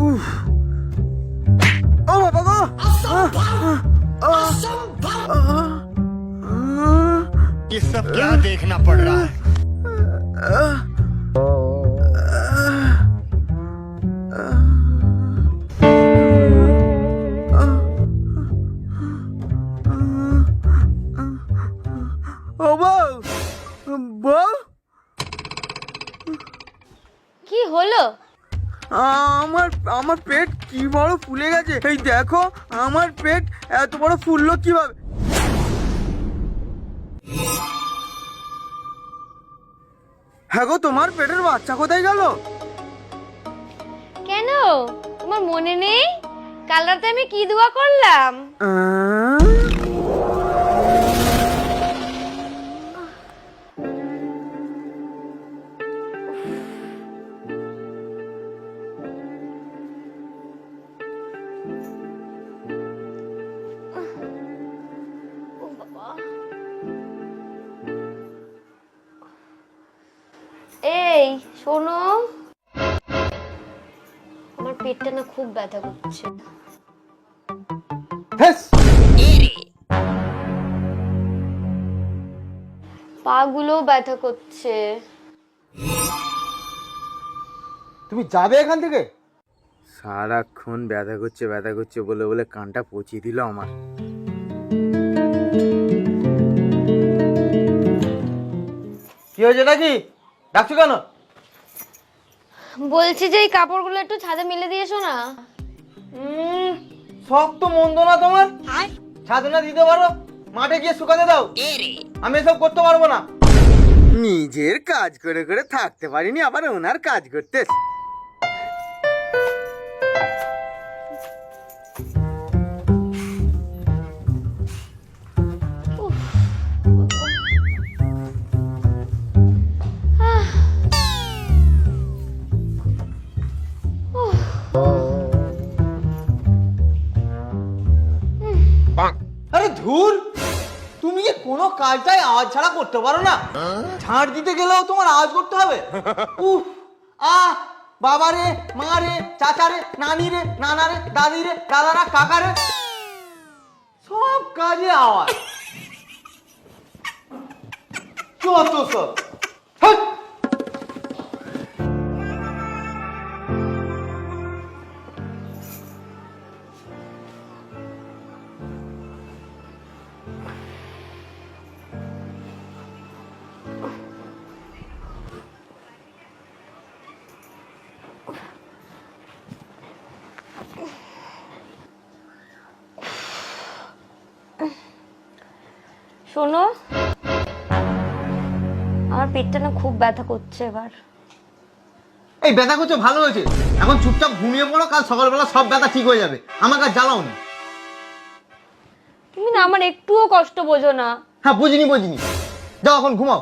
উফ ও বাবা গো আহ, আহ, আহ, ये सब क्या देखना पड़ रहा है আহ, ও বউ বউ কি হলো আমার আমার পেট কি বড় ফুলে গেছে। এই দেখো আমার পেট এত বড় ফুললো কীভাবে? হ্যাঁ গো তোমার পেটের বাচ্চা কোথায় গেল? কেন? তোমার মনে নেই? কাল রাতে আমি কি দোয়া করলাম? ও শোনো। আমার পেটটা না খুব ব্যথা করছে। হেস, পাগুলোও ব্যথা করছে। তুমি যাবে এখান থেকে? সারাক্ষণ ব্যথা করছে ব্যথা করছে বলে বলে কানটা পচিয়ে দিল আমার। কি হয়েছে নাকি? ডাকছো কেন? বলছি যে এই কাপড়গুলো একটু ছাদে মেলে দিয়েছ না। শক্ত শখ তো মন্দ না তোমার? ছাদে না দিতে পারো? মাঠে গিয়ে শুকাতে দাও। আমি এসব করতে পারব না। নিজের কাজ করে করে থাকতে পারিনি আবার ওনার কাজ করতে ধুর তুমি কি কোনো কাজটাই আওয়াজ ছাড়া করতে পারো না। ঝাড় দিতে গেলেও তোমার আওয়াজ করতে হবে। উফ আ বাবা রে মা রে চাচা রে নানি রে নানা রে দাদি রে দাদারা কাকা রে। সব কাজে আওয়াজ। যত সব শোনো। আমার পেটটা না খুব ব্যথা করছে এবার। এই ব্যথা করছে ভালো হয়েছে। এখন চুপচাপ ঘুমিয়ে পড়ো কাল সকালবেলা সব ব্যথা ঠিক হয়ে যাবে। আমার কাছে জ্বালাও না। তুমি না আমার একটুও কষ্ট বোঝো না। হ্যাঁ বুঝিনি বুঝিনি। যাও এখন ঘুমাও।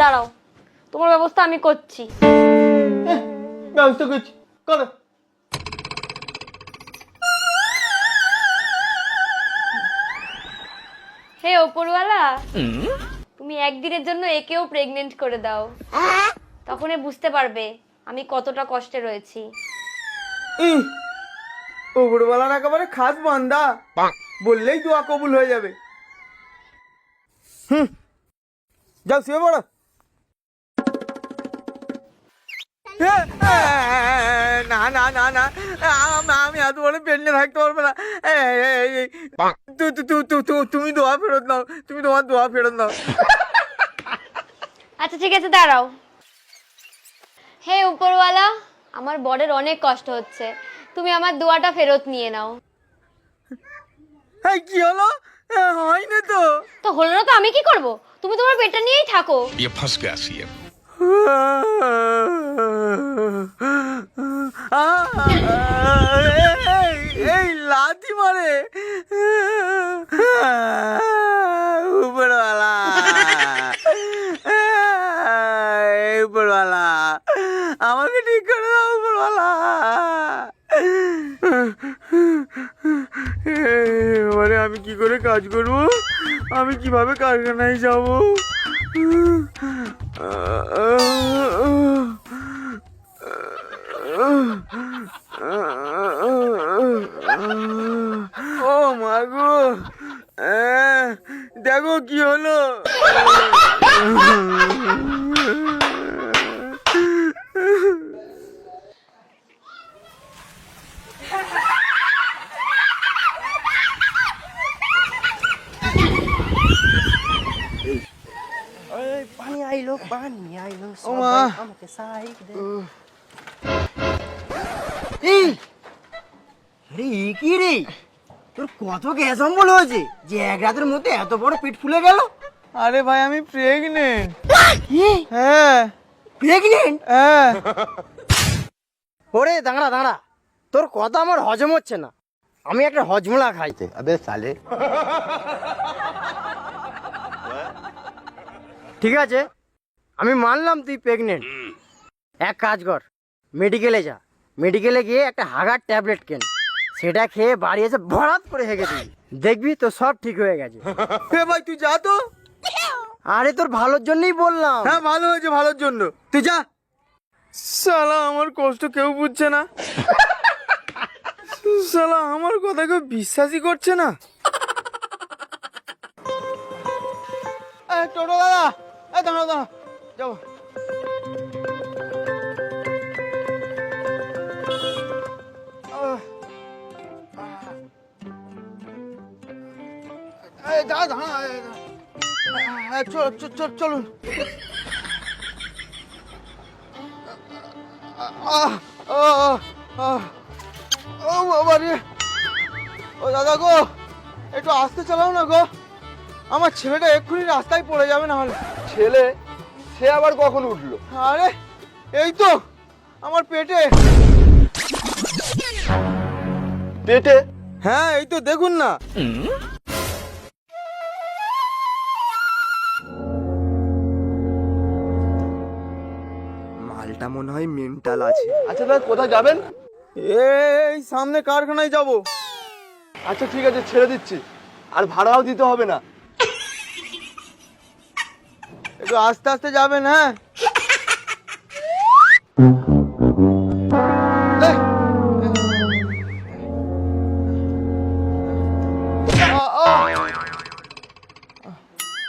দাঁড়াও তোমার ব্যবস্থা আমি করছি। ব্যবস্থা করছি। করো। হে, ওপরওয়ালা। তুমি একদিনের জন্য একেও প্রেগনেন্ট করে দাও। তখনই বুঝতে পারবে আমি কতটা কষ্টে রয়েছি। ওপরওয়ালার একেবারে খাস বান্দা। বললেই দোয়া কবুল হয়ে যাবে। হুম, যাও, শুয়ে পড়ো। না না না না, আম- এত বড় পেন্ডে থাকতে পারব না। তুমি দোয়া ফেরত নাও তুমি তোমার দোয়া ফেরত নাও আচ্ছা ঠিক আছে দাঁড়াও হে উপরওয়ালা আমার বরের অনেক কষ্ট হচ্ছে তুমি আমার দোয়াটা ফেরত নিয়ে নাও এই কি হলো এ, হয়নি তো তো হলো না তো আমি কি করব তুমি তোমার পেটটা নিয়েই থাকো ये फंस गया सीएम এই, এই লাথি মারে উপরওয়ালা। উপরওয়ালা, আমাকে ঠিক করে দাও উপরওয়ালা। এবারে আমি কি করে কাজ করব? আমি কীভাবে কারখানায় যাব? عني يا يوسف الله يرحمك ساعة এই রে কি রে? তোর কত গ্যাস অম্বল হয়েছে? যে এক রাতের মধ্যে এত বড় পিঠ ফুলে গেল? আরে ভাই আমি প্রেগনেন্ট হ্যাঁ। প্রেগনেন্ট হ্যাঁ। ওরে দাঁড়া দাঁড়া। তোর কথা আমার হজম হচ্ছে না। আমি একটা হজমলা খাইতে আচ্ছা, আবে সালে। ঠিক আছে? আমি মানলাম তুই প্রেগনেন্ট এক কাজ কর মেডিকেলে যা। মেডিকেলে গিয়ে একটা হাগার ট্যাবলেট কেন। সেটা খেয়ে বাড়ি এসে ভরাত করে হেগে দিবি। দেখবি তো সব ঠিক হয়ে গেছে। ভাই তুই যা তো। আরে তোর ভালোর জন্যই বললাম। হ্যাঁ ভালো হয়েছে ভালোর জন্য। তুই যা। সালা আমার কষ্ট কেউ বুঝছে না। সালা আমার কথা কেউ বিশ্বাসই করছে না। এ, টোটো দাদা এ দাঁড়া দাঁড়া যাব। চলুন। ও বাবা রে। ও দাদা গো, একটু আস্তে চালাও না গো। আমার ছেলেটা এক্ষুনি রাস্তায় পড়ে যাবে না হলে। ছেলে? সে আবার কখন উঠল? আরে এই তো আমার পেটে। পেটে? হ্যাঁ এই তো দেখুন না। মালটা মনে হয় মেন্টাল আছে। আচ্ছা দাদা কোথায় যাবেন? এই সামনে কারখানায় যাব। আচ্ছা ঠিক আছে ছেড়ে দিচ্ছি। আর ভাড়াও দিতে হবে না। একটু আস্তে আস্তে যাবেন হ্যাঁ।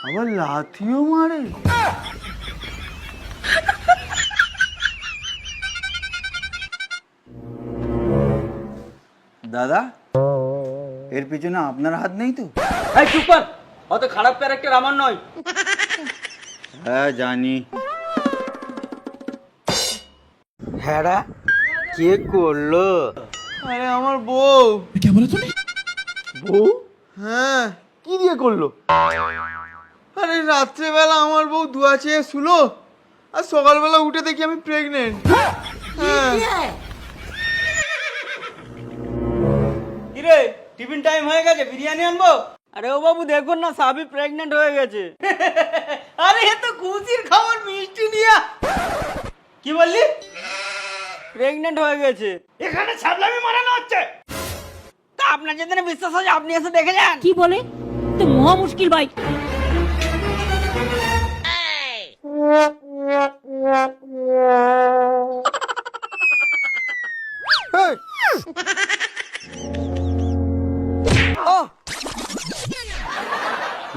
আবার লাথিও মারে। দাদা, এর পিছনে আপনার হাত নেই তো? এই অত খারাপ ক্যারেক্টার আমার নয়। হ্যাঁ জানি। হ্যাঁ কে করল? আরে আমার বউ। বউ? হ্যাঁ। কি দিয়ে করল? আরে রাত্রেবেলা আমার বউ ধোয়া চেয়ে শুলো আর সকালবেলা উঠে দেখি আমি প্রেগনেন্ট হ্যাঁ। কিরে টিফিন টাইম হয়ে গেছে বিরিয়ানি আনব? আরে ও বাবু দেখুন না সাবি প্রেগনেন্ট হয়ে গেছে। আরে এ তো খুশির খাবার মিষ্টি নিয়া। কি বললি? প্রেগনেন্ট হয়ে গেছে। এখানে ছাবলামি মারানো হচ্ছে। তা আপনার যদি না বিশ্বাস হয় আপনি এসে দেখে যান। কি বলে? তো মহা মুশকিল ভাই।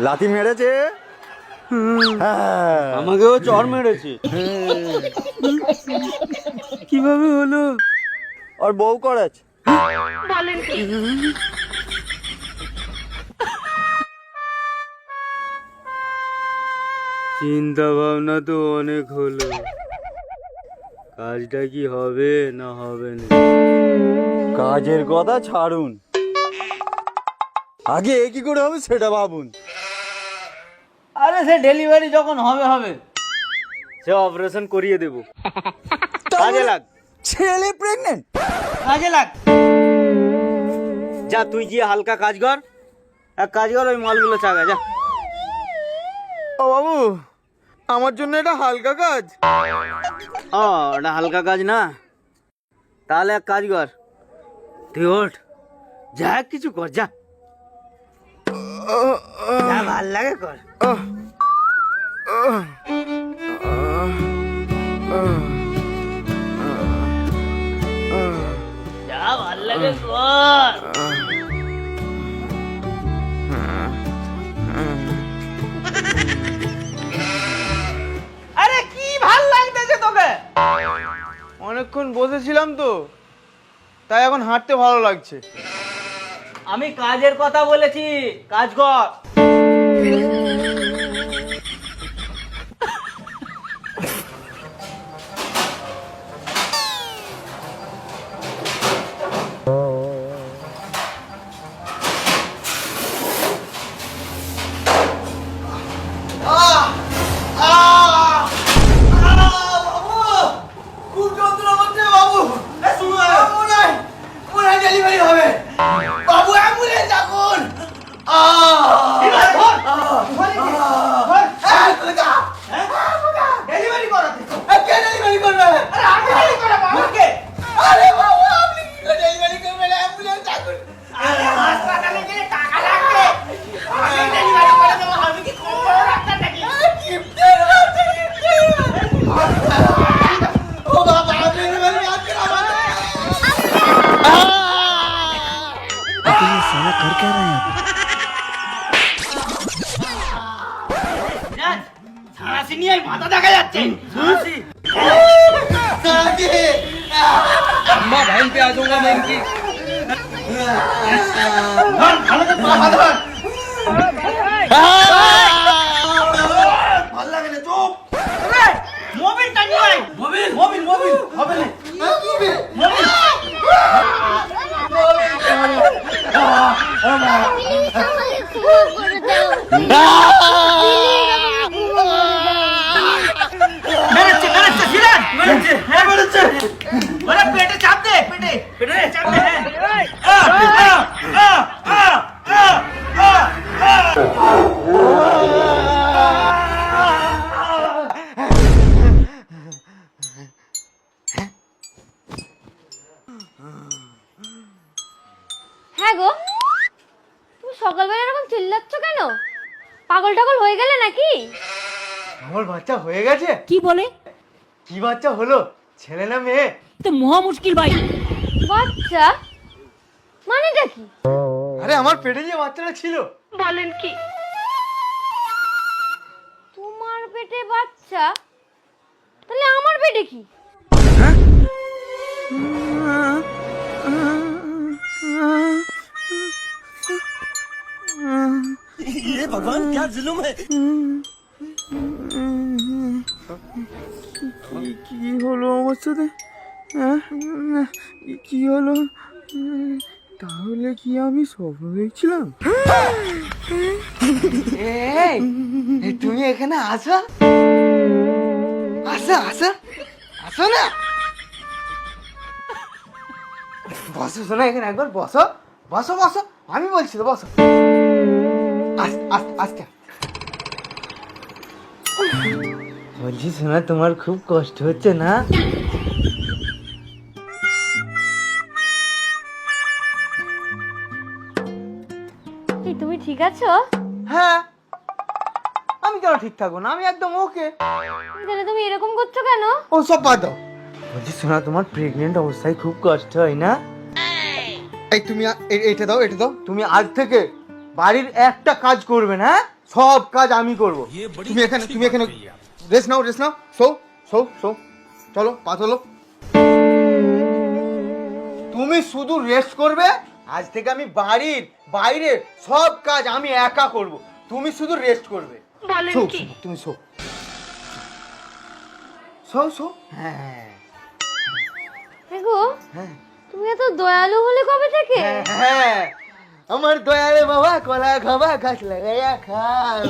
লাথি মেরেছে। আমাকেও চর মেরেছে। কীভাবে হলো? আর বউ করেছে চিন্তা ভাবনা তো অনেক হলো। কাজটা কি হবে না হবে না? কাজের কথা ছাড়ুন। আগে এ কি করে হবে সেটা ভাবুন। আরে সে ডেলিভারি যখন হবে হবে। সে অপারেশন করিয়ে দেব। কাজে লাগ। ছেলে প্রেগনেন্ট কাজে লাগ। যা তুই গিয়ে হালকা কাজ কর। এক কাজ কর ওই মালগুলো চাগা যা। ও বাবু আমার জন্য এটা হালকা কাজ? ও ওটা হালকা কাজ না। তাহলে এক কাজ কর। তুই ওঠ। যা কিছু কর যা। যা ভালো লাগে কর। যা ভালো লাগে কর আরে কি ভালো লাগতেছে তোকে? অনেকক্ষণ বসেছিলাম তো, তাই এখন হাঁটতে ভালো লাগছে। আমি কাজের কথা বলেছি, কাজ কর। সারাসি মাথা দেখা যাচ্ছে। ভালো লাগে না চুপ। মোবিল টানিয়ে আয় মোবিল? মোবিল মোবিল হবে না। মেরেছে মেরেছে হ্যাঁ মেরেছে ওরে পেটে চাপ দে পেটে পেটে চাপ দে হ্যাঁ। আ, আ, আ, আ, আ, আ, আ। হ্যাঁ গো তুমি সকালবেলা এরকম চিল্লাচ্ছ কেন? পাগল টাগল হয়ে গেলে নাকি? আমার বাচ্চা হয়ে গেছে? কি বলে? কি বাচ্চা হলো? ছেলে না মেয়ে? তো মহা মুশকিল ভাই। বাচ্চা? মানেটা কি? আরে আমার পেটে যে বাচ্চাটা ছিল। বলেন কি? তোমার পেটে বাচ্চা? তাহলে আমার পেটে কি? কি হলো আমার সাথে? হ্যাঁ? কি হলো? তাহলে কি আমি স্বপ্ন দেখছিলাম? তুমি এখানে আসো। আসো আসো। আসো না। বসো, শোনো, এখানে একবার বসো। বসো বসো। আমি বলছি তো, বসো। আস্তে আস্তে আস্তে। বলছি শোনা তোমার খুব কষ্ট হচ্ছে না? তুমি ঠিক আছো? হ্যাঁ। আমি কেন ঠিক থাকব না? আমি একদম ওকে। তাহলে তুমি এরকম করছ কেন? ও সব বাদ দাও। বলছি শোনা তোমার প্রেগনেন্ট অবস্থায় খুব কষ্ট হয় না? এই তুমি আ- এ- এটা দাও এটা দাও। তুমি আজ থেকে বাড়ির একটা কাজ করবে না হ্যাঁ? সব কাজ আমি করব। তুমি এখানে তুমি এখানে রেস্ট নাও রেস্ট নাও শো শো শো চলো পা চলো তুমি শুধু রেস্ট করবে? আজ থেকে আমি বাড়ির বাইরে সব কাজ আমি একা করব। তুমি শুধু রেস্ট করবে। শো, শো, তুমি শো। শো শো। হ্যাঁ। হ্যাঁ গো হ্যাঁ। তুমি এত দয়ালু হলে কবে থেকে? হ্যাঁ আমার দয়ালে বাবা কলা খাবা গাছ লাগাইয়া খাও।